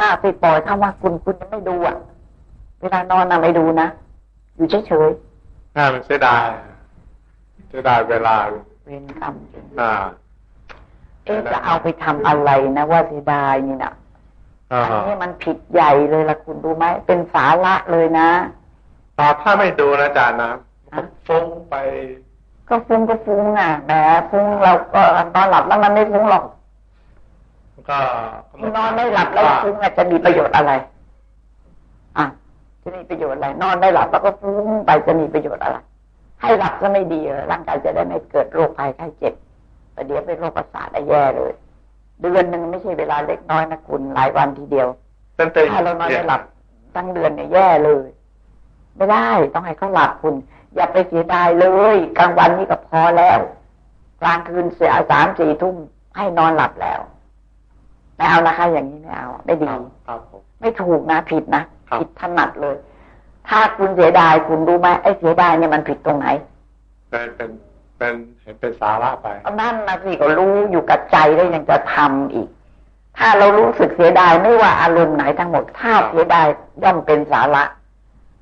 ถ้าไปปล่อยคำว่าคุณคุณจะไม่ดูอะ เวลานอนน่ะไม่ดูนะ อยู่เฉยน่ามันเสียดายเสียดายเวลาๆเวรกรรมจริงอ่าเอ๊ะจะเอาไปทำอะไรนะว่าเสียดายนี่นะอ่าอันนี้มันผิดใหญ่เลยล่ะคุณดูไหมเป็นสาระเลยนะต่อถ้าไม่ดูนะอาจารย์นะมันก็ฟุ้งไป ก็ฟุ้งก็ฟุ้งอะแหมฟุ้งเราก็นอนหลับแล้วมันไม่ฟุ้งหรอกมัน ก็นอนไม่หลับแล้วฟุ้งอะจะมีประโยชน์อะไร อะจะมีประโยชน์อะไร นอนไม่หลับแล้วก็ฟุ้งไปจะมีประโยชน์อะไร ให้หลับก็ไม่ดีเลยร่างกายจะได้ไม่เกิดโรคภัยไข้เจ็บแต่เดี๋ยวเป็นโรคประสาทได้แย่เลย เดือนหนึ่งไม่ใช่เวลาเล็กน้อยนะคุณหลายวันทีเดียวตั้งแต่ถ้าเรานอนไม่หลับทั้งเดือนเนี่ยแย่เลย ไม่ได้ต้องให้เขาหลับคุณ อย่าไปเสียดายเลยกลางวันนี่ก็พอแล้ว กลางคืนเสียสามสี่ทุ่มให้นอนหลับแล้ว ไม่เอานะคะอย่างนี้ไม่เอาไม่ดีครับครับผมไม่ถูกนะผิดนะครับผิดถนัดเลย ถ้าคุณเสียดายคุณรู้ไหมไอ้เสียดายเนี่ยมันผิดตรงไหนเป็นเป็นเป็นเห็นเป็นสาระไปก็นั่นนะสิก็รู้อยู่กับใจแล้วยังจะทำอีก ถ้าเรารู้สึกเสียดายไม่ว่าอารมณ์ไหนทั้งหมด ถ้าเสียดายย่อมเป็นสาระ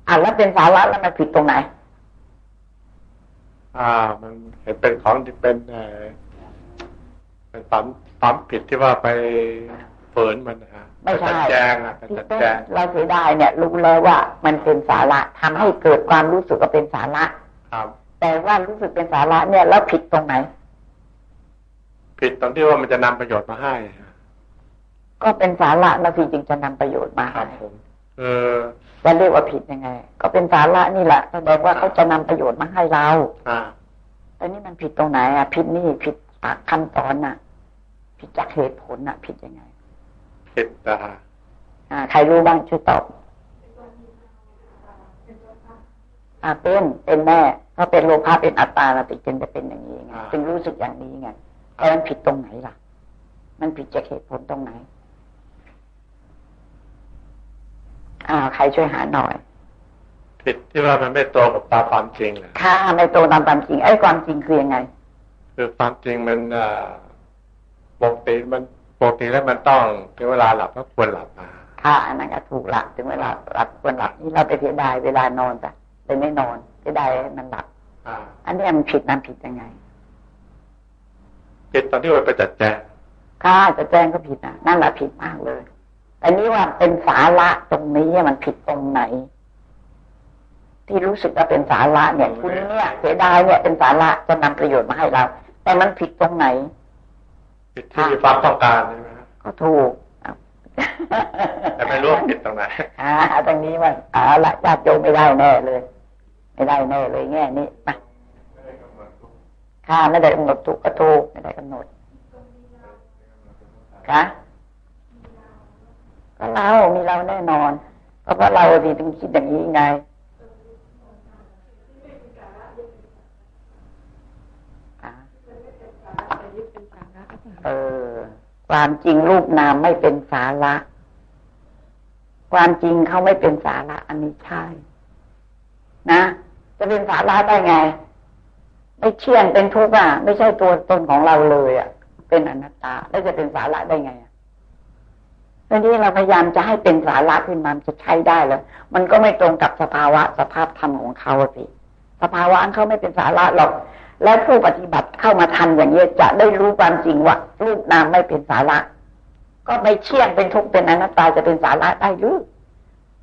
อะแล้วเป็นสาระแล้วมันผิดตรงไหน อ่า มันเห็นเป็นของที่เป็นเอ่อเป็นความ ความผิดที่ว่าไปฝืนมันนะฮะไม่ใช่ปจัดแจงอะไปที่จัดเป็นแจงเราเสียดายเนี่ยรู้แล้วว่ามันเป็นสาระทำให้เกิดความรู้สึกว่าเป็นสาระครับ แต่ว่ารู้สึกเป็นสาระเนี่ยแล้วผิดตรงไหน ผิดตรงที่ว่ามันจะนำประโยชน์มาให้ฮะก็เป็นสาระนะสิจึงจะนำประโยชน์มาครับให้ผมเออจะเรียกว่าผิดยังไง ก็เป็นสาระนี่แหละแสดงว่าเขาจะนำประโยชน์มาให้เราอ่าแต่นี่มันผิดตรงไหนอะ ผิดนี่ผิดขั้นตอนน่ะ ผิดจากเหตุผลน่ะผิดยังไงผิดอ่าอ่า ใครรู้บ้างช่วยตอบอ่าเป็นเป็นแน่ถ้าเป็นโลภะเป็นอัตตาเราติจึงจะเป็นอย่างนี้ไงจึงรู้สึกอย่างนี้ไงแต่มันผิดตรงไหนล่ะ มันผิดจากเหตุผลตรงไหนอ่าใครช่วยหาหน่อย ผิดที่ว่ามันไม่ตรงกับตามความจริงนะค่าไม่ตรงตามความจริงไอ้ยความจริงคือยังไง คือความจริงมันอ่า ปกติมันปกติแล้วมันต้องถึงเวลาหลับก็ควรหลับมาค่ะอันนั้นก็ถูกละถึงเวลาหลับควรหลับนี่เราไปเสียดายเวลานอนแต่เลยไม่นอนเสียดายให้มันหลับอ่าอันนี้มันผิดมันผิดยังไงผิดตอนที่ว่าไปจัดแจงค่ะจะแจ้งก็ผิดนะนั่นแหละผิดมากเลยแต่นี้ว่าเป็นสาระตรงนี้มันผิดตรงไหน ที่รู้สึกว่าเป็นสาระเนี่ยคุณเนี่ยเสียดายเนี่ยเป็นสาระจะนำประโยชน์มาให้เรา แต่มันผิดตรงไหน ผิดที่มีความต้องการใช่ไหมฮะก็ถูกเอาแต่ไม่รู้ว่าผิดตรงไหนอ่าตรงนี้มันเอาละญาติโยมไม่ได้แน่เลย ไม่ได้แน่เลยแง่นี้มาข้าไม่ได้กำหนดถูกก็ถูกไม่ได้กำหนดคะก็เรามีเราแน่นอน เพราะว่าเราสิถึงคิดอย่างนี้ไงอะ เออ ความจริงรูปนามไม่เป็นสาระ ความจริงเขาไม่เป็นสาระ อันนี้ใช่ นะ จะเป็นสาระได้ไง ไม่เที่ยงเป็นทุกข์อะ ไม่ใช่ตัวตนของเราเลยอะ เป็นอนัตตา แล้วจะเป็นสาระได้ไงอะตอนนี้เราพยายามจะให้เป็นสาระขึ้นมาจะใช้ได้แล้วมันก็ไม่ตรงกับสภาวะ สภาพธรรมของเขาสิสภาวะเขาไม่เป็นสาระหรอก และผู้ปฏิบัติเข้ามาทันอย่างนี้จะได้รู้ความจริงว่ารูปนามไม่เป็นสาระ ก็ไม่เที่ยงเป็นทุกข์เป็นอนัตตาจะเป็นสาระได้หรือ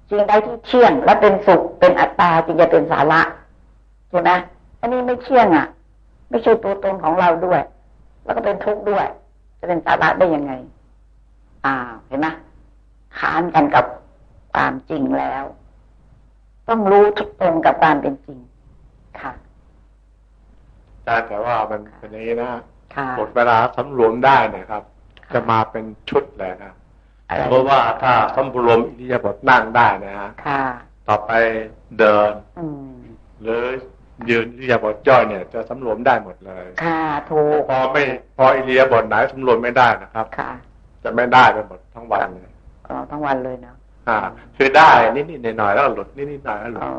สิ่งใดที่เที่ยงและเป็นสุขเป็นอัตตาจึงจะเป็นสาระใช่ไหมอันนี้ไม่เที่ยงอะ ไม่ใช่ตัวตนของเราด้วย แล้วก็เป็นทุกข์ด้วย จะเป็นสาระได้ยังไง อ่าเห็นไหมค้านกันกับความจริงแล้ว ต้องรู้ทุกตรงกับความเป็นจริงค่ะ จารย์แต่ว่ามันเป็นอย่างนี้นะค่ะหมดเวลาสำรวมได้เนะครับ จะมาเป็นชุดเลยนะอะไรเพราะว่าถ้าสำรวมอิริยาบถนั่งได้นะฮะค่ะต่อไปเดินอืมหรือยืนอิริยาบถย่อยเนี่ย จะสำรวมได้หมดเลย ค่ะถูกพอไม่พออิริยาบถไหนสำรวมไม่ได้นะครับค่ะ จะไม่ได้ไปหมดทั้งวันเลยอ๋อทั้งวันเลยเนาะอ่าคือได้นิดๆหน่อยๆแล้วก็หลุดนิดๆหน่อยๆแล้วหลุดอ๋อ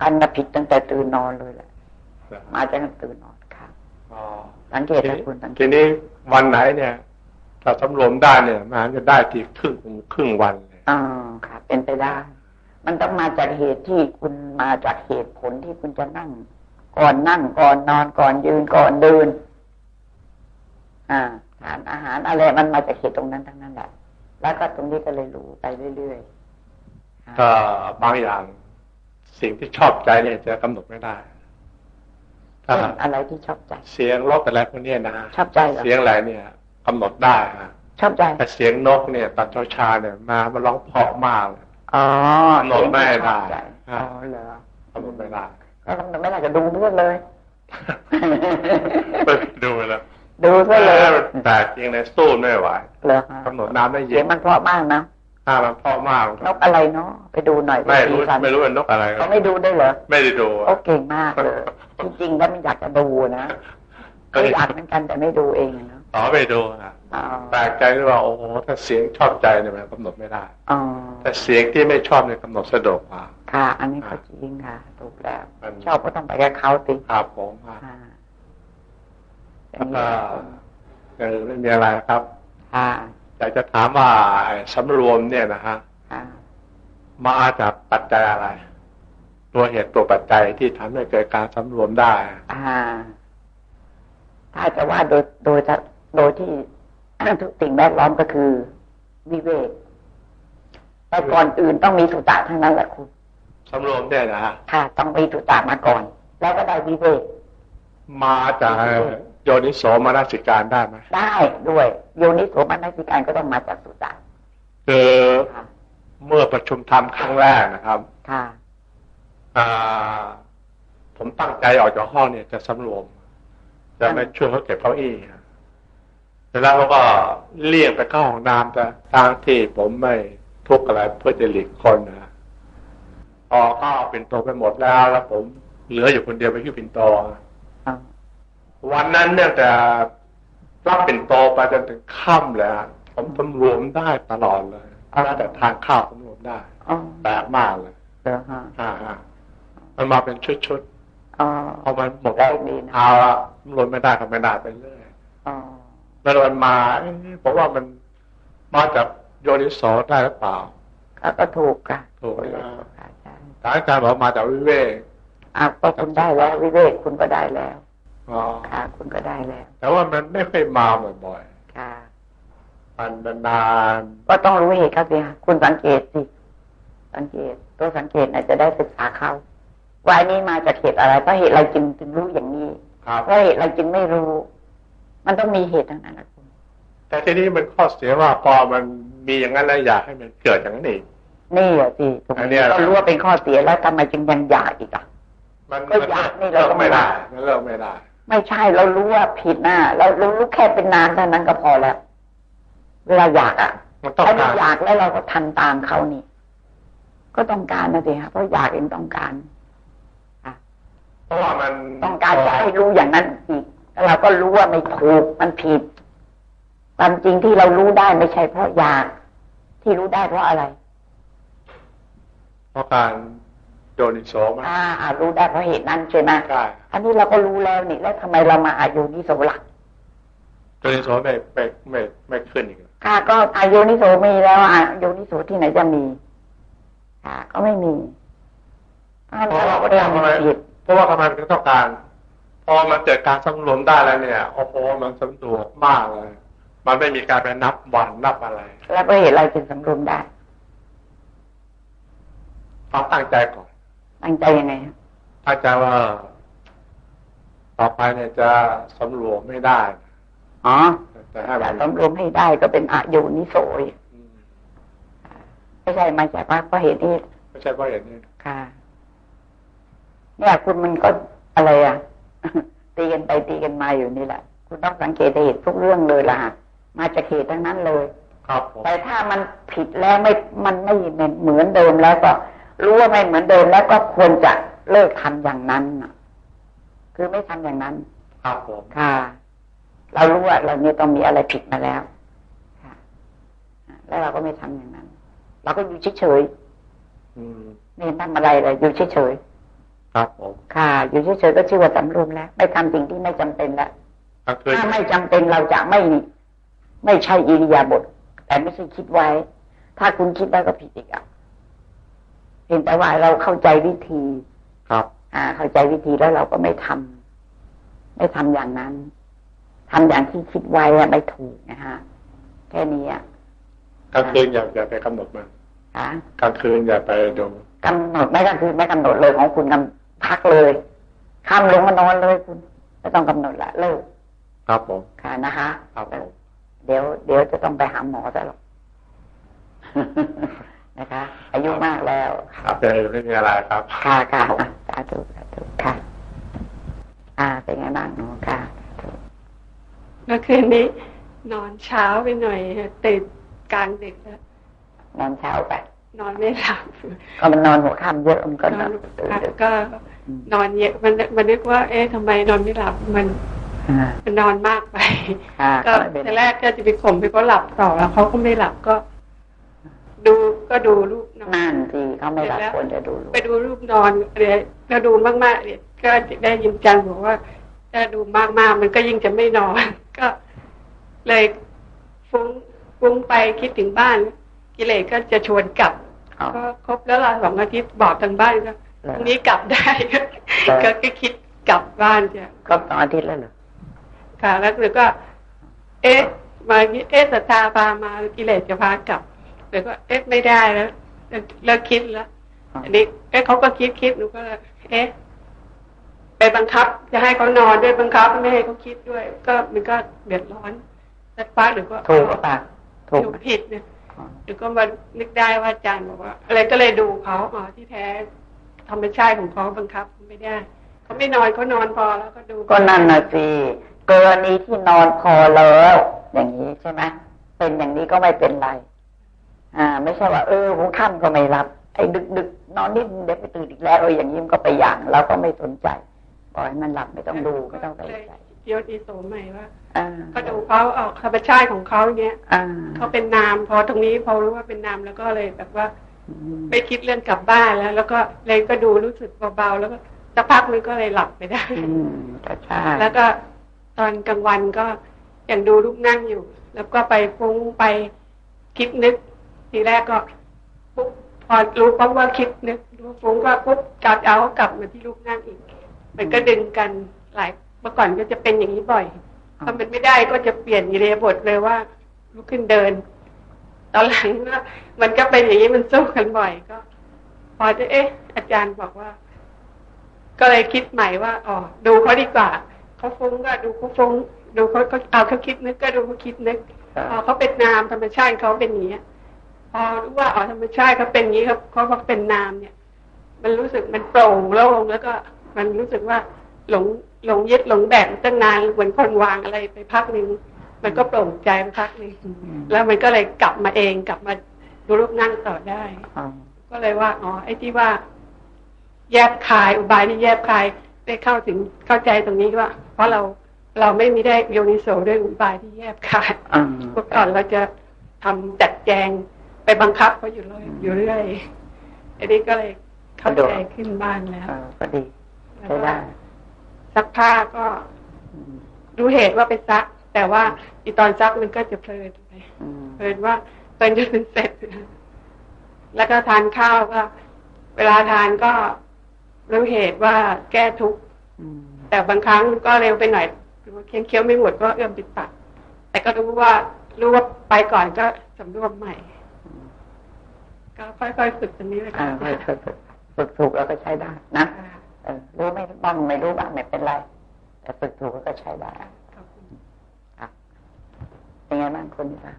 คันน่ะผิดตั้งแต่ตื่นนอนเลยแหละมาจากตื่นนอนค่ะอ๋อ สังเกตนะคุณสังเกทีตนี้วันไหนเนี่ยถ้าสำรวมได้เนี่ยมันจะได้ทีครึ่งครึ่งวันเลยอ๋อค่ะ เป็นไปได้ มันต้องมาจากเหตุที่คุณมาจากเหตุผลที่คุณจะนั่ง ก่อนนั่งก่อนนอนก่อนยืนก่อนเดิน อ่าทานอาหารอะไรมันมาจากเหตุตรงนั้นทั้งนั้นแหละแล้วก็ตรงนี้ก็เลยรู้ไปเรื่อยๆค่ะก็บางอย่างสิ่งที่ชอบใจเนี่ยจะกำหนดไม่ได้ถ้า เช่นอะไรที่ชอบใจ เสียงรถอะไรพวกเนี้ยนะชอบใจเหรอเสียงอะไรเนี่ยกำหนดได้ฮะชอบใจแต่เสียงนกเนี่ยตอนเช้าชาเนี่ยมามันร้องเพราะมากเลยอ๋อกำหนดไม่ได้ชอบใจอ๋อเหรอกำหนดไม่ได้ก็กำหนดไม่ได้ก็ดูเพื่อนเลยไปดูแล้วดูซะเลยแต่จริงเลยสู้ไม่ไหวเหรอฮะกำหนดน้ำได้เสีเย็ยงนมันเพราะมากนะ ถ้ามันเพราะมากนกอะไรเนาะไปดูหน่อยไม่รู้สีสันไม่รู้เป็นนกอะไรเขาไม่ดูได้เหรอไม่ได้ดูเขาเก่งมากเลยจริงๆแล้วมันอยากจะดูนะก็อยากเหมือนกันแต่ไม่ดูเองอะเนาะอ๋อไม่ดูอะอ๋อแปลกใจที่ว่าโอ้โหถ้าเสียงชอบใจเนี่ยมันกำหนดไม่ได้อ๋อแต่เสียงที่ไม่ชอบเนี่ยกำหนดสะดวกกว่าค่ะ อันนี้ก็จริงค่ะถูกแล้วมันชอบก็ต้องไปกับเขาสิครับผมครับค่ะอแล้ย่าวงก็นี้เออไม่มีอะไรครับ ค่ะ อยากจะถามว่าไอ้สำรวมเนี่ยนะฮะค่ะมาจากปัจจัยอะไร ตัวเหตุตัวปัจจัยที่ทำให้เกิดการสำรวมได้ อ่า ถ้าจะว่าโดยโดยจะโดยที่ทุกสิ่งแวดล้อมก็คือ วิเวกแต่ก่อนอื่นต้องมีสุตะทั้งนั้นแหละคุณสำรวมเนี่ยนะฮะค่ะ ต้องมีสุตะมาก่อน แล้วก็ได้วิเวกมาจาก โยนิโสมนสิการได้ไหมได้ด้วย โยนิโสมนสิการก็ต้องมาจากสุตะคือค่ะเมื่อประชุมธรรมครั้งแรกนะครับค่ะอ่าผมตั้งใจออกจากห้องเนี่ยจะสำรวม จะไม่ช่วยเขาเก็บเก้าอี้ครับเสร็จแล้วเขาก็เลี่ยงไปเข้าห้องน้ำแต่ทางที่ผมไม่ทุกข์อะไรเพื่อจะหลีกคนนะพอเข้าปิ่นโตไปหมดแล้วแล้วผมเหลืออยู่คนเดียวไปที่ปิ่นโตอ่า วันนั้นเนี่ยแต่รับปิ่นโตไปจนถึงค่ำเลยฮะผมสำรวมได้ตลอดเลยแม้แต่ทานข้าวสำรวมได้อ๋อแปลกมากเลยเหรอฮะอ่าฮะมันมาเป็นชุดอ๋อๆพอมันหมดแปลกดีนะเอาละสำรวมไม่ได้ก็ไม่ได้ไปเรื่อยอ๋อแล้วมันมาเอ๊ะผมว่ามันมาจากโยนิโสได้หรือเปล่าก็ก็ถูกค่ะถูกค่ะนะใช่ใช่แต่อาจารย์บอกมาจากวิเวกอะก็คุณได้แล้ว วิเวกคุณก็ได้แล้วอ๋อ ค่ะ คุณก็ได้แล้ว แต่ว่ามันไม่ค่อยมาบ่อยค่ะๆมันนานก็ต้องรู้เหตุเขาสิคะคุณสังเกตสิ สังเกต ตัวสังเกตน่ะจะได้ศึกษาเขาว่าอันนี้มาจากเหตุอะไรเพราะเหตุอะไรจึงถึงรู้อย่างนี้ๆครับเพราะเหตุอะไรจึงไม่รู้ มันต้องมีเหตุทั้งนั้นนะคุณแต่ทีนี้มันข้อเสียว่าพอมันมีอย่างนั้นแล้วอยากให้มันเกิดอย่างนั้นอีกนี่อะสิตรงอันเนี้นี้ยก็รู้ว่าเป็นข้อเสียแล้วทำไมจึงยังอยากอีกอะมันก็อยากนี่เราเลิก็กไม่ไม่ได้ได้มันเลิกไม่ได้ ไม่ใช่เรารู้ว่าผิดนะเราเรารู้แค่เป็นนานเท่านั้นก็พอแล้ว เวลาอยากอะมันต้องถ้าเราการอยากแล้วเราก็ทันตามเขานี่ ก็ต้องการนะสิฮะเพราะอยากเองต้องการเพราะว่ามันต้องการจะให้รู้อย่างนั้นอีกแล้วเราก็รู้ว่าไม่ถูกมันผิดความจริงที่เรารู้ได้ไม่ใช่เพราะอยาก ที่รู้ได้เพราะอะไร เพราะการโยนิโสมันอ่าอ่า รู้ได้เพราะเหตุนั้นใช่ไหมใช่ อันนี้เราก็รู้แล้วนี่แล้วทำไมเรามาอายุนิโสล่ะโยนิโสไม่ไม่ไม่ไม่ขึ้นอีกเลยค่ะ ก็อายุนิโสมีแล้วอายุนิโสที่ไหนจะมี ค่ะ ก็ไม่มีอันเพราะเราว่าก็เรียนทำไมผิดเพราะว่าทำไมมันถึงต้องการ พอมันเกิดการสำรวมได้แล้วเนี่ยโอ้โหมันสะดวกมากเลยมันไม่มีการไปนับวันนับอะไร แล้วก็เหตุอะไรจึงสำรวมได้ต้องตั้งใจก่อน ตั้งใจยังไงฮะตั้งใจว่า ต่อไปเนี่ยจะสำรวมไม่ได้อ๋อแต่ให้แต่มันสำรวมให้ได้ก็เป็นอายุนิโสอีกอืมไม่ใช่มาจากว่าเพราะเหตุนี้ไม่ใช่เพราะอย่างนี้ค่ะ เนี่ยคุณมันก็อะไรอะตีกันไปตีกันมาอยู่นี่แหละ คุณต้องสังเกตเหตุทุกเรื่องเลยล่ะมาจากเหตุทั้งนั้นเลย ครับผมแต่ถ้ามันผิดแล้วไม่มันไม่เหมือนเดิมแล้วก็ รู้ว่าไม่เหมือนเดิมแล้วก็ควรจะเลิกทำอย่างนั้นน่ะ คือไม่ทำอย่างนั้น ครับผมค่ะ เรารู้ว่าเราเนี่ยต้องมีอะไรผิดมาแล้วค่ะอ่าแล้วเราก็ไม่ทำอย่างนั้น เราก็อยู่เฉยอืมๆไม่เห็นทำอะไรเลยอยู่เฉยครับผมๆค่ะ อยู่เฉยๆก็ชื่อว่าสำรวมแล้ว ไม่ทำสิ่งที่ไม่จำเป็นแล้วก็คือถ้าไม่จำเป็นเราจะไม่ ไม่ใช่อิริยาบถแต่ไม่ใช่คิดไว้ ถ้าคุณคิดไว้ก็ผิดอีกอะเพียงแต่ว่าเราเข้าใจวิธีครับ อ่าเข้าใจวิธีแล้วเราก็ไม่ทำไม่ทำอย่างนั้นทำอย่างที่คิดไว้อะไม่ถูกนะฮะแค่นี้อะกลางคืนอย่าอย่าไปกำหนดมันค่ะกลางคืนอย่าไปดูกำหนดไม่ก็คือไม่กำหนดเลยของคุณกำพักเลยข้ามลงมานอนเลยคุณไม่ต้องกำหนดละเลิกครับผมค่ะนะคะครับผมเดี๋ยวเดี๋ยวจะต้องไปหาหมอซะหรอกนะคะ อายุมากแล้ว ครับเป็นไม่มีอะไรครับ ค่ะค่ะอะสาธุสาธุค่ะ อ่า เป็นไงบ้างเนาะค่ะสาธุเมื่อคืนนี้ นอนเช้าไปหน่อยค่ะตื่นกลางดึกแล้วนอนเช้าไป นอนไม่หลับก็มันนอนหัวค่ำเยอะมันก็นนออนนตื่นค่ะดึกก็นอนเยอะมันมันนึกว่า เอ๊ะทำไมนอนไม่หลับมันอ่ามันนอนมากไปค่ะก็ไม่เป็นทีแรกก็จะไปข่มไปเขาหลับต่อแล้วเขาก็ไม่หลับก็ ดูก็ดูรูปนอนนั่นสิเขาไม่หลับควรจะดูลูกไปดูรูปนอนเดี๋ยวก็ดูมากๆเดี๋ยวก็ได้ยินจันบอกว่า ถ้าดูมากๆมันก็ยิ่งจะไม่นอน ก็เลยฟุ้งฟุ้งไปคิดถึงบ้าน กิเลสก็จะชวนกลับอ๋อก็ครบแล้วล่ะสองอาทิตย์บอกทางบ้านก็พรุ่งนี้กลับได้ก็ก็คิดกลับบ้านจ้ะครบสองอาทิตย์แล้วเหรอค่ะแล้วหรือก็ เอ๊ะมาอย่างนี้เอ๊ะศรัทธาพามากิเลสจะพากลับ หรือก็เอ๊ะไม่ได้แล้วเลิกคิดแล้วอันนี้เอ๊ะเขาก็คิดคิดหนูก็เลยเอ๊ะไปบังคับ จะให้เขานอนด้วยบังคับ ไม่ให้เขาคิดด้วย ก็มันก็เดือดร้อนสักพักหรือก็ถูกหรือเปล่าถูกหนูไหมผิดเนี่ยอ๋อหรือก็มานึกได้ว่าอาจารย์บอกว่า อะไรก็เลยดูเขาอ๋อที่แท้ ธรรมชาติของเขาบังคับไม่ได้เขาไม่นอนเขานอนพอแล้วก็ดูก็นั่นน่ะสิกรณีที่นอนพอแล้ว อย่างนี้ใช่ไหมเป็นอย่างนี้ก็ไม่เป็นไร อ่า ไม่ใช่ว่า เออหัวค่ำก็ไม่รับไอ้ดึกดึกๆนอนนิดเดี๋ยวไปตื่นอีกแล้วเอออย่างนี้มันก็ไปอย่างเราก็ไม่สนใจปล่อยให้มันหลับไม่ต้องดูไม่ต้องใส่เลยใจเดี๋ยวตีโสมใหม่ว่าอ่าก็ดูเขาออกธรรมชาติของเขาเนี้ยอ่าเขาเป็นนาม พอตรงนี้พอรู้ว่าเป็นนามแล้วก็เลยแบบว่าอืมไม่คิดเรื่องกลับบ้านแล้ว แล้วก็เลยก็ดูรู้สึกเบาๆแล้วก็สักพักมันก็เลยหลับไปได้อืมก็ใช่แล้วก็ตอนกลางวันก็ยังดูรูปนั่งอยู่ แล้วก็ไปฟุ้งไปคิดนึก ทีแรกก็ปุ๊บพอรู้ปั๊บว่าคิดนึกรู้ฟุ้งก็ปุ๊บกลับเอากลับมาที่รูปนั่งอีก มันก็ดึงกันหลายเมื่อก่อนก็จะเป็นอย่างนี้บ่อยถ้ามันไม่ได้ก็จะเปลี่ยนอิเลียาบทเลยว่าลุกขึ้นเดิน ตอนหลังก็มันก็เป็นอย่างนี้มันสู้กันบ่อยก็ พอจะเอ๊ะ อาจารย์บอกว่า ก็เลยคิดใหม่ว่าอ๋อดูเขาดีกว่าเขาฟุ้งก็ดูเขาฟุ้งดูเขาเขาเอาเขาคิดนึกก็ดูเขาคิดนึกพอเขาเป็นนามธรรมชาติเขาเป็นอย่างนี้ย พอรู้ว่าอ๋อธรรมชาติเขาเป็นอย่างนี้ครับเขาเขาเป็นนามเนี่ย มันรู้สึกมันโปร่งโล่งแล้วก็มันรู้สึกว่าหลงหลงยึดหลงแบกตั้งนานเหมือนคนวางอะไรไปพักหนึ่งมันก็โปร่งใจไปพักหนึ่งแล้วมันก็เลยกลับมาเองกลับมาดูรูปนั่งต่อได้อ๋อก็เลยว่าอ๋อไอ้ที่ว่า แยบคายอุบายที่แยบคายได้เข้าถึงเข้าใจตรงนี้ว่า เพราะเราเราไม่มีได้โยนิโสด้วยอุบายที่แยบคายอ่าเมื่อก่อนเราจะทำจัดแจง ไปบังคับเขาอยู่เลยอยู่เรื่อยอันนี้ก็เลยเข้าใจขึ้นบ้างแล้วเออก็ดีแล้วใช้ก็ได้ซักผ้าก็อืมรู้เหตุว่าไปซัก แต่ว่าอีตอนซักมันก็จะเพลินไปอืมเพลินว่าเพลินจนเป็นเสร็จ แล้วก็ทานข้าวก็ เวลาทานก็รู้เหตุว่าแก้ทุกข์อืมแต่บางครั้งก็เร็วไปหน่อยหรือว่าเคี้ยวเคี้ยวไม่หมดก็เอื้อมปิดปากแต่ก็รู้ว่ารู้ว่าไปก่อนก็สำรวมใหม่ ก็ค่อยๆฝึกตรงนี้เลยอ่าค่ะค่อยๆฝึกฝึกถูกแล้วก็ใช้ได้นะเออรู้ไม่บ้างไม่รู้บ้างไม่เป็นไรแต่ฝึกถูกแล้วก็ใช้ได้ขอบคุณอะเป็นไงบ้างคุณป้า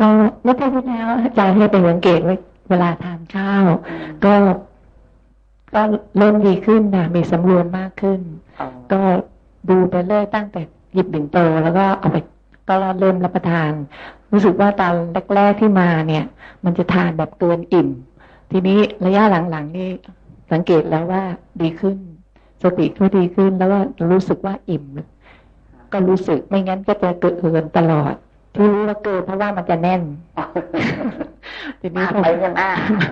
ก็เมื่อปีที่แล้วอาจารย์ให้เป็นสังเกตไว้เวลาทานข้าว ก็ก็เริ่มดีขึ้นนะมีสำรวมมากขึ้นอ๋อก็ดูไปเรื่อยตั้งแต่หยิบบิงโตแล้วก็เอาไป ก็เริ่มรับประทาน รู้สึกว่าตอนแรกๆที่มาเนี่ย มันจะทานแบบเกินอิ่ม ทีนี้ระยะหลังๆนี่สังเกตแล้วว่าดีขึ้น สติก็ดีขึ้นแล้วก็รู้สึกว่าอิ่ม ก็รู้สึกไม่งั้นก็จะเกิดเกินตลอด ที่รู้ว่าเกินเพราะว่ามันจะแน่นทีนี้มากพอไปใช่ไหม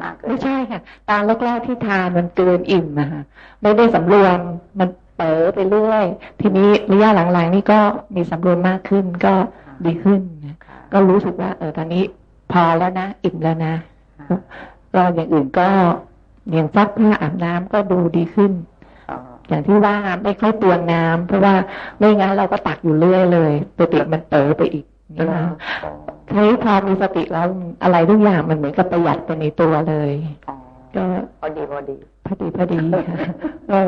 มากเกินไม่ใช่ค่ะตอนแรกๆที่ทานมันเกินอิ่มอะค่ะไม่ได้สำรวมมัน เป๋อไปเรื่อย ทีนี้ระยะหลังๆ นี่ก็มีสำรวมมากขึ้นก็ดีขึ้นนะค่ะก็รู้สึกว่า เออตอนนี้พอแล้วนะ อิ่มแล้วนะค่ะก็อย่างอื่นก็อย่างซักผ้าอาบน้ำก็ดูดีขึ้นอ๋ออย่างที่ว่าไม่ค่อยตวงน้ำเพราะว่าไม่งั้นเราก็ตักอยู่เรื่อยเลยสติมันเต๋อไปอีกนี่นะใช้พอมีสติแล้วอะไรทุกอย่างมันเหมือนกับประหยัดไปในตัวเลยอ๋อก็พอดีพอดีพอดีพอดีค่ะก็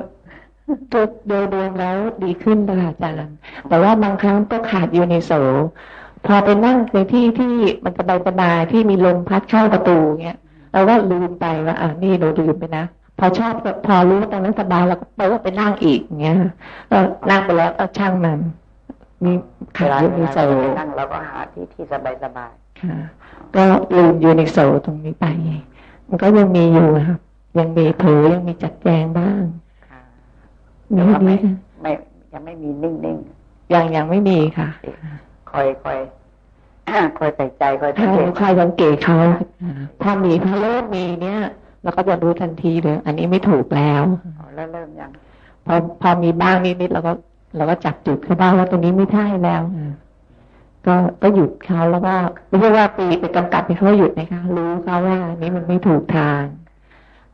ตัวโดยรวมแล้วดีขึ้นนะคะอาจารย์ แต่ว่าบางครั้งก็ขาดยูนิโซพอไปนั่งในที่ที่มันสบายสบายๆที่มีลมพัดเข้าประตูเงี้ยเราก็ลืมไปว่าอ่านี่เราลืมไปนะพอชอบก็พอรู้ว่าตอนนั้นสบายเราก็ไปว่าไปนั่งอีกเงี้ยก็นั่งไปแล้วก็ช่างมันมีเวขาดลายูเวนิลาโซเราไปนั่งเราก็หาที่ที่สบายสบายค่ะก็ลืมยูนิโซตรงนี้ไป มันก็ยังมีอยู่นะครับยังมีเผลอยังมีจัดแจงบ้างๆค่ะมี แต่ว่านี้ไม่ค่ะไม่ยังไม่มีนิ่งนิ่งยังยังไม่มีค่ะๆคอยคอยคอยใส่ใจคอยสัถ้างเกตใครสังเกตเขาถ้ามีพอเริ่มมีเนี่ย เราก็จะรู้ทันทีเลยอันนี้ไม่ถูกแล้วอ๋อแล้วเริ่มยังพอพอมีบ้างนิดๆเราก็เราก็จับจุดเขาบ้างว่าตรงนี้ไม่ใช่แล้วอะก็ก็หยุดเขาแล้วก็ไม่ใช่ว่าปีไปกำกับให้เขาหยุดนะคะรู้เขาว่าอันนี้มันไม่ถูกทาง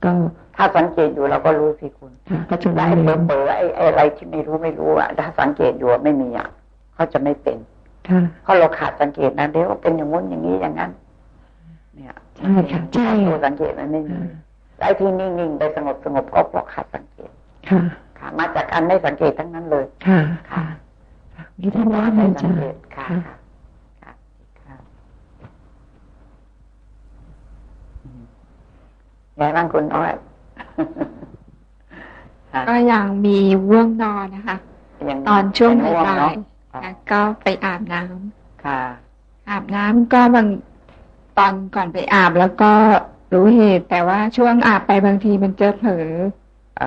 ก็ถ้าสังเกตอยู่เราก็รู้สิคุณค่ะก็จะได้ไอ้เลเบอยร์เบอร์ไอ้ไอ้อะไรที่ไม่รู้ไม่รู้อะถ้าสังเกตอยู่อะไม่มีอะเขาจะไม่เป็นค่ะเพราะเราขาดสังเกตนะเดี๋ยวก็เป็นอย่างงู้นอย่างนี้อย่างนั้น เนี่ยใช่ค่ะใช่ตัวสังเกตมันไม่มีไอ้ที่นิ่งๆไปสงบสงบก็เพราะขาดสังเกตค่ะค่ะ มาจากการไม่สังเกตทั้งนั้นเลย ค่ะ ค่ะค่ะนี่ท่านว่าไม่อาสัจางรเกตย์ค่ะค่ะค่ะค่ะค่ะอืม ไงบ้างคุณอ้อยค่ะก็ยังมีว่วงนอนนะคะยังตอนช่วงยัง่บ่าเนอะยอ๋อๆนะก็ไปอาบน้ำค่ะ อาบน้ำก็บางตอนก่อนไปอาบแล้วก็รู้เหตุ แต่ว่าช่วงอาบไปบางทีมันจะเผลอ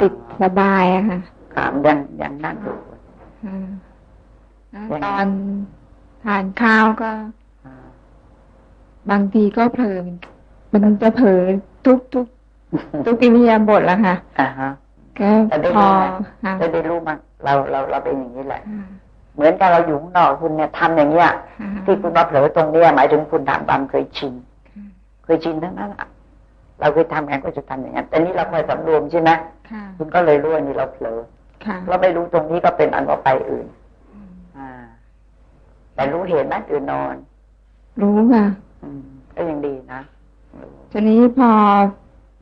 ติดสบายอะค่ะค่ะยังยังนั่งอยู่อ่าแล้วยังไงตอนทานข้าวก็อ่าบางทีก็เผลอมันจะเผลอทุกทุก ทุกอิริยาบถแล้วค่ะอ่าฮะก็แต่ได้พอรู้ไหมค่ะจะได้รู้มั้งเราเราเราเป็นอย่างนี้แหละค่ะเหมือนกับเราอยู่ข้างนอกคุณเนี่ยทำอย่างเงี้ยค่ะที่คุณมาเผลอตรงเนี้ยหมายถึงคุณทำตามเคยชินเคยชินทั้งนั้นอะเราเคยทำอย่างนั้นก็จะทำอย่างนั้นแต่นี่เราเคยสำรวมใช่ไหมค่ะคุณก็เลยรู้ว่านี่เราเผลอค่ะเราไม่รู้ตรงนี้ก็เป็นอันว่าไปอื่นอ่า แต่รู้เห็นไหมตื่นนอน รู้ค่ะอืมก็ยังดีนะรู้ทีนี้พอ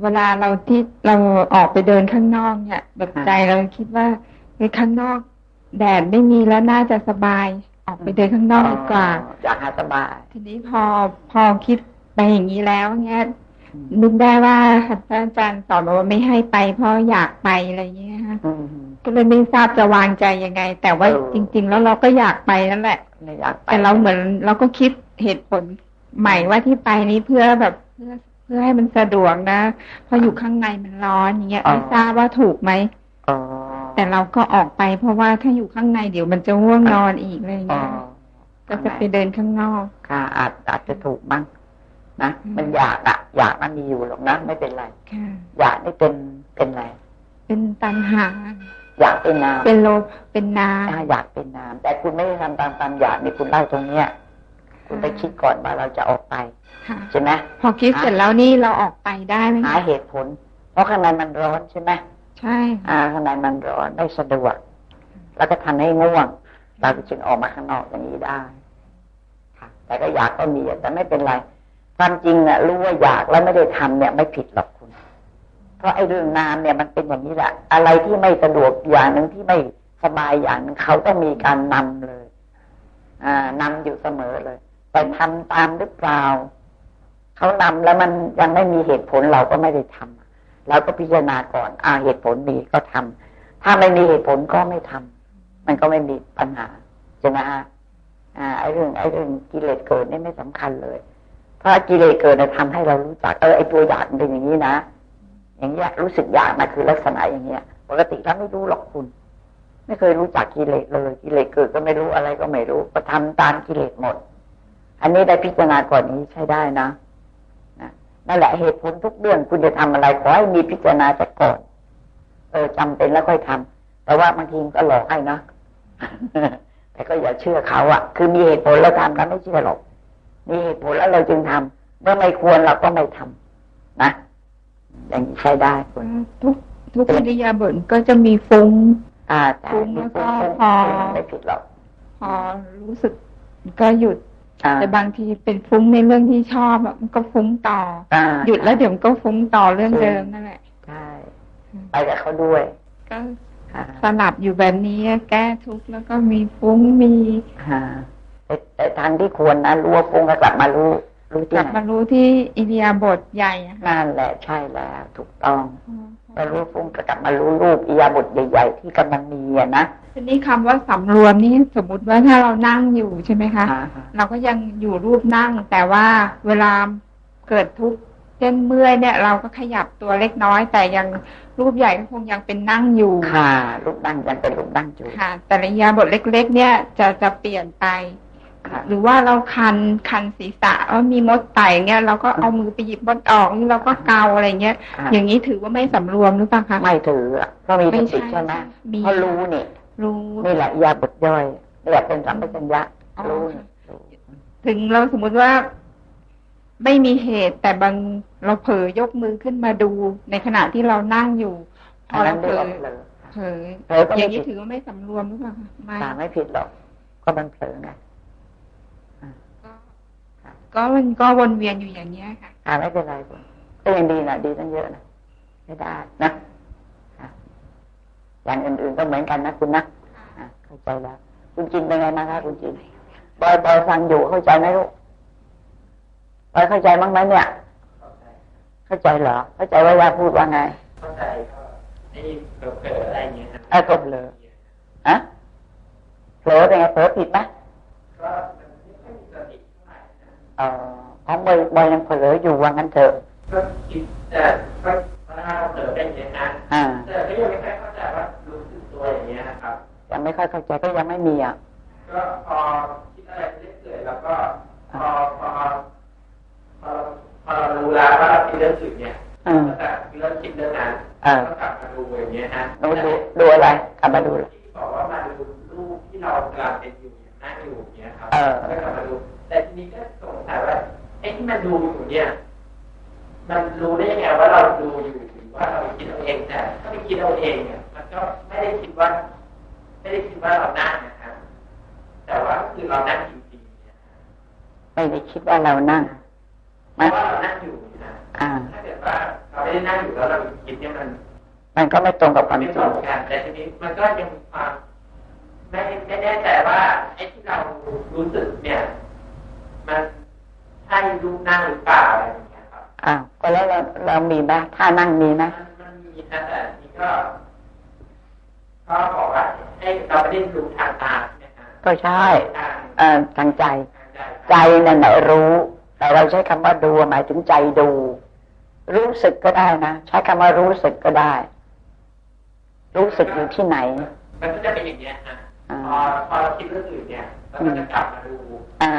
เวลาเราที่เราออกไปเดินข้างนอกเนี่ย แบบใจเราคิดว่าในข้างนอก แดดไม่มีแล้วน่าจะสบายออกไปเดินข้างนอกดีกว่าอ๋ออยากหาสบาย ทีนี้พอพอคิดไปอย่างนี้แล้วเงี้ยอืมนึกได้ว่าพระอาจารย์สอนมาว่าไม่ให้ไปเพราะอยากไปอะไรเงี้ยค่ะอืมก็เลยไม่ทราบจะวางใจยังไง แต่ว่าเออจริง ๆ แล้วเราก็อยากไปนั่นแหละไม่อยากไปแต่เราเหมือนเราก็คิดเหตุผลใหม่ว่าที่ไปนี้เพื่อแบบเพื่อ เพื่อให้มันสะดวกนะเพราะอยู่ข้างในมันร้อนอย่างเงี้ยไม่ทราบว่าถูกไหมอ๋อแต่เราก็ออกไป เพราะว่าถ้าอยู่ข้างในเดี๋ยวมันจะง่วงนอนอีกอะไรอ๋อเงี้ยก็จะไปเดินข้างนอกค่ะอาจอาจจะถูกมั้งนะอืมมันอยากอะอยากมันมีอยู่หรอกนะไม่เป็นไรค่ะอยากนี่เป็นเป็นไรเป็นตันหา อยากเป็นน้ำเป็นโลภเป็นนาถ้าอยากเป็นน้ำแต่คุณไม่ได้ทำตามความอยากนี่คุณเล่าตรงเนี้ย คุณไปคิดก่อนว่าเราจะออกไปค่ะใช่ไหมพอคิดเสร็จแล้วนี่เราออกไปได้ไหมหาคะเหตุผล เพราะข้างในมันร้อนใช่ไหมใช่อ่าข้างในมันร้อนไม่สะดวก แล้วก็ทำให้ง่วง เราจึงออกมาข้างนอกอย่างนี้ได้ค่ะแต่ก็อยากก็มีอะแต่ไม่เป็นไร ความจริงน่ะรู้ว่าอยากแล้วไม่ได้ทำเนี่ยไม่ผิดหรอกคุณ เพราะไอ้เรื่องนามเนี่ยมันเป็นอย่างนี้แหละ อะไรที่ไม่สะดวกอย่างหนึ่งที่ไม่สบายอย่างหนึ่งเขาต้องมีการนำเลย อ่านำอยู่เสมอเลย ไปทำตามหรือเปล่าเขานำแล้วมันยังไม่มีเหตุผลเราก็ไม่ได้ทำเราก็พิจารณาก่อนอ่าเหตุผลมีก็ทำถ้าไม่มีเหตุผลก็ไม่ทำมันก็ไม่มีปัญหาใช่ไหมฮะอ่าไอ้เรื่องไอ้เรื่องกิเลสเกิดนี่ไม่สำคัญเลย เพราะกิเลสเกิดเนี่ยทำให้เรารู้จักเออไอ้ตัวอยากเป็นอย่างนี้นะอย่างเงี้ยรู้สึกอยากนะคือลักษณะอย่างเงี้ยปกติเราไม่รู้หรอกคุณ ไม่เคยรู้จักกิเลสเลย กิเลสเกิดก็ไม่รู้อะไรก็ไม่รู้ก็ทำตามกิเลสหมด อันนี้ได้พิจารณาก่อนนี้ใช้ได้นะนะนั่นแหละเหตุผลทุกเรื่องคุณจะทำอะไรขอให้มีพิจารณาจากก่อน เออจำเป็นแล้วค่อยทำแต่ว่าบางทีมันก็หลอกให้นะแต่ก็อย่าเชื่อเขาอะคือมีเหตุผลเราทำเราไม่เชื่อหรอกมีเหตุผลแล้วเราจึงทำเมื่อไม่ควรเราก็ไม่ทำนะอย่างนี้ใช้ได้คุณทุกทุกอิริยาบถก็จะมีฟุ้งอ่าแต่ฟุ้งแล้วก็พอไม่ผิดหรอกพอรู้สึกก็หยุดอ่า แต่บางทีเป็นฟุ้งในเรื่องที่ชอบอะมันก็ฟุ้งต่ออ่าหยุดแล้วเดี๋ยวมันก็ฟุ้งต่อเรื่องเดิมนั่นแหละใช่ไปกับเขาด้วย ก็อ่าสลับอยู่แบบนี้แก้ทุกข์แล้วก็มีฟุ้งมีอ่าแต่แต่ทางที่ควรนะรู้ว่าฟุ้งก็กลับมารู้รู้กที่ลับไหนมารู้ที่อิริยาบถใหญ่อะค่ะนั่นแหละใช่แล้วถูกต้องมารู้ฟุ้งก็กลับมารู้รูปอิริยาบถใหญ่ ๆ ที่กำลังมีอะนะ ทีนี้คำว่าสำรวมนี่สมมติว่าถ้าเรานั่งอยู่ใช่ไหมคะอ่าเราก็ยังอยู่รูปนั่ง แต่ว่าเวลาเกิดทุกข์เช่นเมื่อยเนี่ย เราก็ขยับตัวเล็กน้อย แต่ยังรูปใหญ่ก็คงยังเป็นนั่งอยู่ค่ะรูปดั้งยังเป็นรูปดั้งอยู่ค่ะ แต่ระยะบทเล็ก ๆ เนี่ยจะจะเปลี่ยนไปค่ะหรือว่าเราคันคันศีรษะว่ามีมดไต่เนี่ยเราก็เอามือไปหยิบมดออกนี่เราก็เกาอะไรเงี้ยค่ะอย่างนี้ถือว่าไม่สำรวมหรือเปล่าคะไม่ถืออะเพราะมีสไม่ติใช่ใช่ไหมมีเพราะรู้นี่ รู้นี่แหละอิริยาบทย่อยนี่แหละเป็นสัมปชัญญะอ๋อรู้นี่รู้ถึงเราสมมุติว่าไม่มีเหตุแต่บางเราเผลอยกมือขึ้นมาดูในขณะที่เรานั่งอยู่พอัอนนั้เรานเผเรียลกอว่าเผลอเผลอเผลอก็อไม่ย่างนี้ผิดถือว่าไม่สำรวมหรือเปล่าคะไม่อ่าไม่ผิดหรอกก็มันเผลอไงก็ก็มันก็วนเวียนอยู่อย่างเนี้ยค่ะอ่าไม่เป็นไรคุณก็ยังดีนะดีตั้งเยอะนะไม่ได้นะอะ อย่างอื่นๆก็เหมือนกันนะคุณนะอะเข้าใจแล้วคุณจินเป็นไงมางคะคุณจินบอยบอยฟังอยู่เข้าใจไหมลูกบอยเข้าใจมั้งไหมเนี่ย เข้าใจเหรอ เข้าใจว่ายาพูดว่าไง เข้าใจก็ไอ้เผลอๆอะไรอย่างเงี้ยครับเออก็เผลออะเผลอเป็นไงเผลอผิดไหมก็มันไม่ค่อยมีสติเท่าไหร่นะเออของบอยบอยยังเผลออยู่ว่างั้นเถอะก็คิดแต่ก็ถ้าเราเผลอเป็นอย่างเงี้ยนะอ่าแต่ก็ยังไม่ค่อยเข้าใจว่า ยังไม่ค่อยเข้าใจก็ยังไม่มีอะก็พอคิดอะไรไปเรื่อยๆแล้วก็พอพอพอพอเรารู้แล้วว่าเราคิดเรื่องอื่นเนี่ยอืมก็จะเริ่มคิดเรื่องนั้นเออก็กลับมาดูอย่างเงี้ยฮะดูดูดูอะไรกลับมาดูเลยที่บอกว่ามาดูรูปที่เรากำลังเป็นอยู่เนี่ยนั่งอยู่อย่างเงี้ยครับเออก็กลับมาดู แต่ทีนี้ก็สงสัยว่าไอ้ที่มันดูอยู่เนี่ยมันรู้ได้ยังไงว่าเราดูอยู่หรือว่าเราคิดเอาเองแต่ถ้าไปคิดเอาเองเนี่ยมันก็ไม่ได้คิดว่า ไม่ได้คิดว่าเรานั่งนะครับ แต่ว่าคือเรานั่งจริงๆเนี่ยไม่ได้คิดว่าเรานั่งเพราะว่าเรานั่งอยู่นะอ่าถ้าเกิดว่าเราไม่ได้นั่งอยู่แล้วเราไปคิดเนี่ยมัน มันก็ไม่ตรงกับความไม่จตริรงงกันแต่ทีนี้มันก็ยังมีความไม่ไม่แน่ใจว่าไอ้ที่เรารู้สึกเนี่ย มันใช่รูปนั่งหรือเปล่าอะไรอย่างเงี้ยครับอ้าวก็แล้วเราเรามีไหมท่านั่งมีไหมมันมันมีนะแต่นี่ก็ ก็บอกว่าให้เราไม่ได้รู้ทางตาใช่ไหมฮะก็ใช่ทางเอ่อทางใจทางใจ ใจนั่นแหละรู้ แต่เราใช้คำว่าดูหมายถึงใจดู รู้สึกก็ได้นะใช้คำว่ารู้สึกก็ได้ รู้สึกอยู่ที่ไหน มันก็จะเป็นอย่างเงี้ยฮะอ่าพอพอเราคิดเรื่องอื่นเนี่ยเราก็จะกลับมาดูอ่า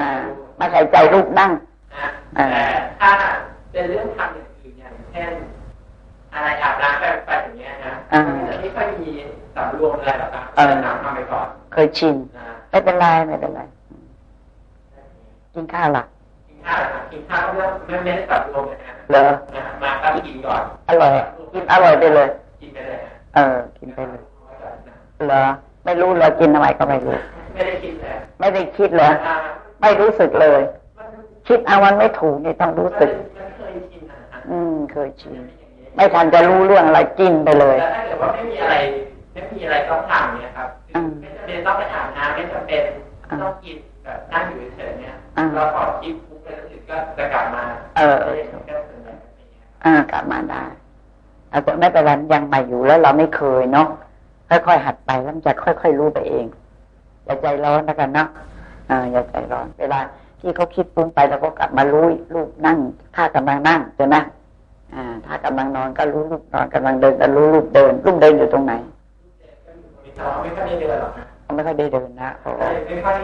มาใส่ใจรูปนั่งนะอ่าแต่ถ้าเป็นเรื่องทำอย่างอื่นอย่างเช่น อะไรอาบน้ำแปรงฟันอย่างเงี้ยนะอ่าจะไม่ค่อยมีสำรวมอะไรหรอกครับเออจะทำทำไปก่อน เคยชินนะไม่เป็นไรไม่เป็นไรกินข้าวหรอกินข้าวนะครับกินข้าวก็ไม่ไม่ได้สำรวมเลยนะเหรอนะมาก็กินก่อนอร่อยกินอร่อยไปเลย กินไปเลยนะเออ กินไปเลยเหรอไม่รู้เลยกินอะไรก็ไม่รู้ไม่ได้คิดเลยไม่ได้คิดเลยอ่าไม่รู้สึกเลยมันคิดเอามันไม่ถูกนี่ต้องรู้สึกมันเคยชินนะฮะอืมเคยชิน ไม่ทันจะรู้เรื่องอะไรกินไปเลยแต่ถ้าเกิดว่าไม่มีอะไรไม่มีอะไรต้องทำเนี่ยครับคือไม่จำเป็นต้องไปอาบน้ำไม่จำเป็นต้องกินแบบนั่งอยู่เฉยๆเนี่ยอ่าเราขอคิดปุ๊บแล้วรู้สึกก็จะกลับมา เออก็ส่วนใหญ่เป็นอย่างนี้อ่ากลับมาได้เอาแต่ไม่เป็นไรยังใหม่อยู่แล้วเราไม่เคยเนาะค่อยๆหัดไปแล้วมันจะค่อย ๆ รู้ไปเองอย่าใจร้อนแล้วกันเนาะอ่าอย่าใจร้อน เวลาที่เขาคิดปรุงไปเราก็กลับมารู้รูปนั่งท่ากำลังนั่งใช่ไหม อ่า ถ้ากำลังนอนก็รู้รูปนอนกำลังเดินก็รู้รูปเดินรูปเดินอยู่ตรงไหนแต่ว่าไม่ค่อยได้เดินหรอกนะเขาไม่ค่อยได้เดินนะโอ้ไม่ค่อย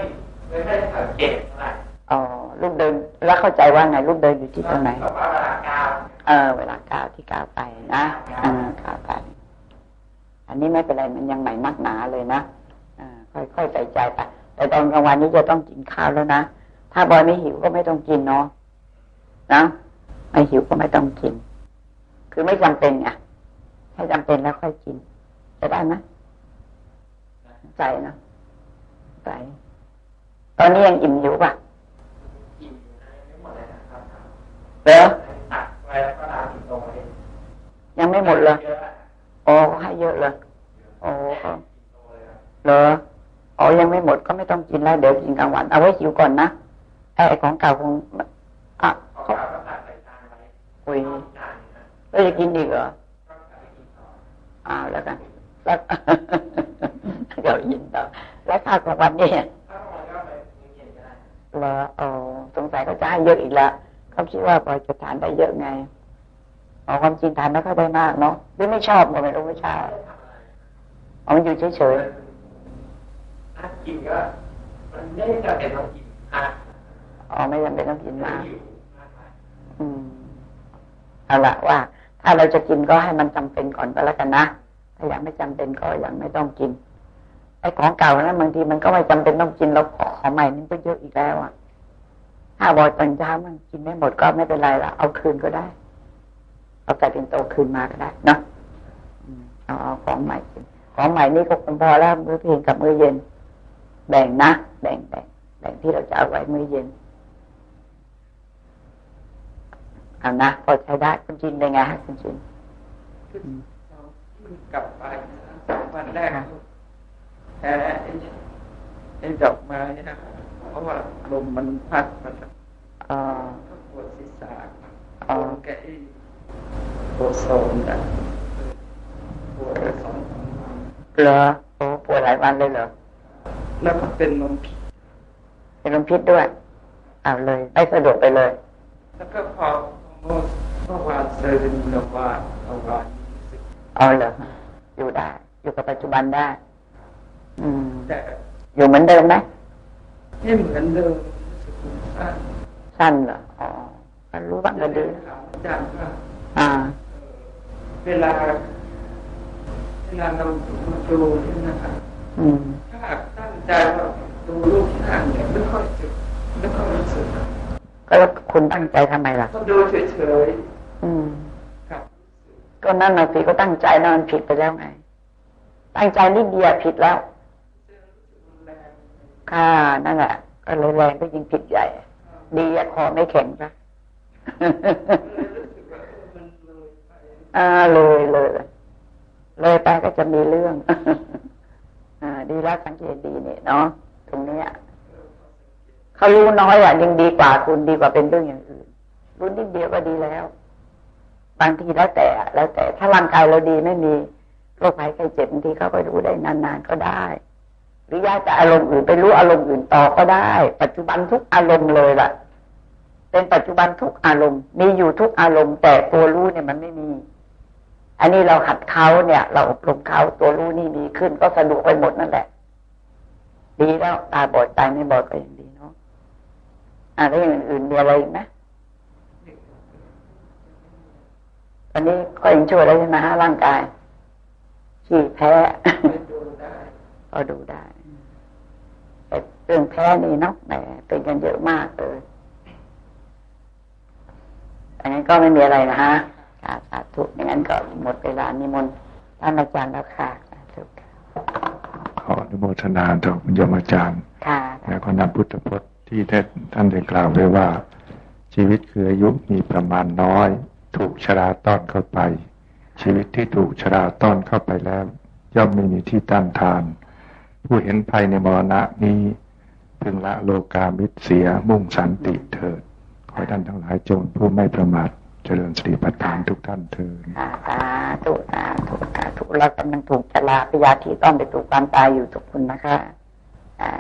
ไม่ค่อยสังเกตเท่าไหร่อ๋อรูปเดินแล้วเข้าใจว่าไงรูปเดินอยู่ที่ตรงไหนแบบว่าเวลาก้าวเออ เวลาก้าวที่ก้าวไปนะอ่าก้าวไป อันนี้ไม่เป็นไรมันยังใหม่มากหนาเลยนะอ่าค่อยๆใส่ใจไปแต่ตอนกลางวันนี้จะต้องกินข้าวแล้วนะถ้าบอยไม่หิวก็ไม่ต้องกินเนาะนะไม่หิวก็ไม่ต้องกิน คือไม่จำเป็นไงให้จำเป็นแล้วค่อยกินจะได้ไหมใจนะใจตอนนี้ยังอิ่มอยู่ป่ะกินไม่หมดเลยนะครับเหรอตักไว้แล้วก็ล้างตรงไว้ยังไม่หมดเลยเยอะอะโอ้ให้เยอะเลยโอ้เหรออ๋อยังไม่หมดก็ไม่ต้องกินแล้วเดี๋ยวกินกลางวัน เอาไว้หิวก่อนนะไอ้ของเก่าคงอะเอาเขาข้าว ก็ตักใส่จานไว้คุยจานนะแล้วจะกินอีกเหรอก็ตักไปกินต่ออ้าวแล้วกันแล้วเดี๋ยวยินต่อแล้วข้าวกลางวันนี่ถ้ามันก็ไปมื้อเย็นก็ได้เหรออ๋อสงสัยเขาจะให้เยอะอีกแล้วเขาคิดว่าพอจะทานได้เยอะไงอ๋อความจริงทานไม่ค่อยได้มากเนาะหรือไม่ชอบก็ไม่รู้ไม่ชอบอ๋อมันอยู่เฉยถ้ากินก็มันไม่จำเป็นต้องกินอะๆอ๋อไม่จำเป็นต้องกินมากหิวมากไปอืมเอาละว่า ถ้าเราจะกินก็ให้มันจำเป็นก่อนก็แล้วกันนะ ถ้ายังไม่จำเป็นก็ยังไม่ต้องกิน ไอ้ของเก่านั้นบางทีมันก็ไม่จำเป็นต้องกินเราขอของใหม่นี่ก็เยอะอีกแล้วอะ ถ้าบอยตอนเช้ามันกินไม่หมดก็ไม่เป็นไรละเอาคืนก็ได้ เอาแต่เป็นโตคืนมาก็ได้เนาะอืมเอาเอาของใหม่กิน ของใหม่นี่ก็คงพอแล้วมื้อเพียงกับมื้อเย็น แบ่งนะ แบ่งแบ่งแบ่งที่เราจะเอาไว้มื้อเย็น เอานะพอใช้ได้คุณจินเป็นไงฮะคุณจินเราขึ้นกลับไปนะวันแรกแพ้ไอ้ไอ้ดอกไม้นะเพราะว่าลมมันพัดมันเอ่อก็ปวดศีรษะอ๋อแกไอ้ปวดโซนนะปวดไปสองสามวันเหรอโอ้ปวดหลายวันเลยเหรอแล้วก็เป็นลมพิษเป็นลมพิษด้วยเอาเลยไม่สะดวกไปเลย แล้วก็พอ เมื่อเมื่อวานเซอร์นเมื่อวานเมื่อวานรู้สึกเอาเหรออยู่ได้ อยู่กับปัจจุบันได้ อืมแต่อยู่เหมือนเดิมไหมไม่เหมือนเดิมรู้สึกว่าสั้นเหรออ๋อก็รู้บ้างก็ดีถามอาจารย์ว่าอ่า เวลาเวลาเราดูเนี่ยนะคะอืมถ้าตั้งใจว่าดูรูปที่อ่านเนี่ยไม่ค่อยจะไม่ค่อยรู้สึก ก็แล้วคุณตั้งใจทำไมล่ะก็ดูเฉยอืมๆกับก็นั่นน่ะสิก็ตั้งใจนะมันผิดไปแล้วไง ตั้งใจนิดเดียวผิดแล้วแรงค่ะนั่นแหละก็เลยแรงก็ยิ่งผิดใหญ่ ดีอะคอไม่แข็งนะรู้สึกว่าเออมันเลยไปอ่าเลยเลยเลยไปก็จะมีเรื่อง อ่า ดีแล้วสังเกตดีเนี่ยเนาะตรงเนี้ย เขารู้น้อยอะยังดีกว่าคุณดีกว่าเป็นเรื่องอย่างอื่นรู้นิดเดียวก็ดีแล้ว บางทีแล้วแต่แล้วแต่ถ้าร่างกายเราดีไม่มีโรคภัยไข้เจ็บบางทีเขาก็รู้ได้นานๆก็ได้ หรือย้ายจากอารมณ์อื่นไปรู้อารมณ์อื่นต่อก็ได้ ปัจจุบันทุกอารมณ์เลยล่ะ เป็นปัจจุบันทุกอารมณ์ มีอยู่ทุกอารมณ์ แต่ตัวรู้เนี่ยมันไม่มี อันนี้เราหัดเขาเนี่ย เราอบรมเขาตัวรู้นี่มีขึ้น ก็สะดวกไปหมดนั่นแหละ ดีแล้วตาบอดตายไม่บอดก็ยังดี อ่าแล้วอย่างอื่นมีอะไรอีกไหมตอนนี้ก็ยังช่วยแล้วใช่ไหมฮะร่างกายฉี่แพ้ไม่ดูได้ก็ดูได้แต่เรื่องแพ้นี่เนาะแหมเป็นกันเยอะมากเลยอันนั้นก็ไม่มีอะไรนะฮะค่ะสาธุอย่างนั้นก็หมดเวลานิมนต์ท่านอาจารย์แล้วค่ะสาธุค่ะขออนุโมทนาต่อคุณโยมอาจารย์ค่ะและก็นำพุทธพจน์ ที่ท่านได้กล่าวไว้ว่า ชีวิตคืออายุมีประมาณน้อย ถูกชราต้อนเข้าไป ชีวิตที่ถูกชราต้อนเข้าไปแล้ว ย่อมไม่มีที่ต้านทาน ผู้เห็นภัยในมรณะนี้พึงละโลกามิตรเสียมุ่งสันติเถิดขอท่านทั้งหลายจงผู้ไม่ประมาทเจริญสติปัฏฐานทุกท่านเถิดสาธุสาธุสาธุเรากำลังถูกชราพยาธิต้อนไปถูกความตายอยู่ทุกคนนะคะอ่า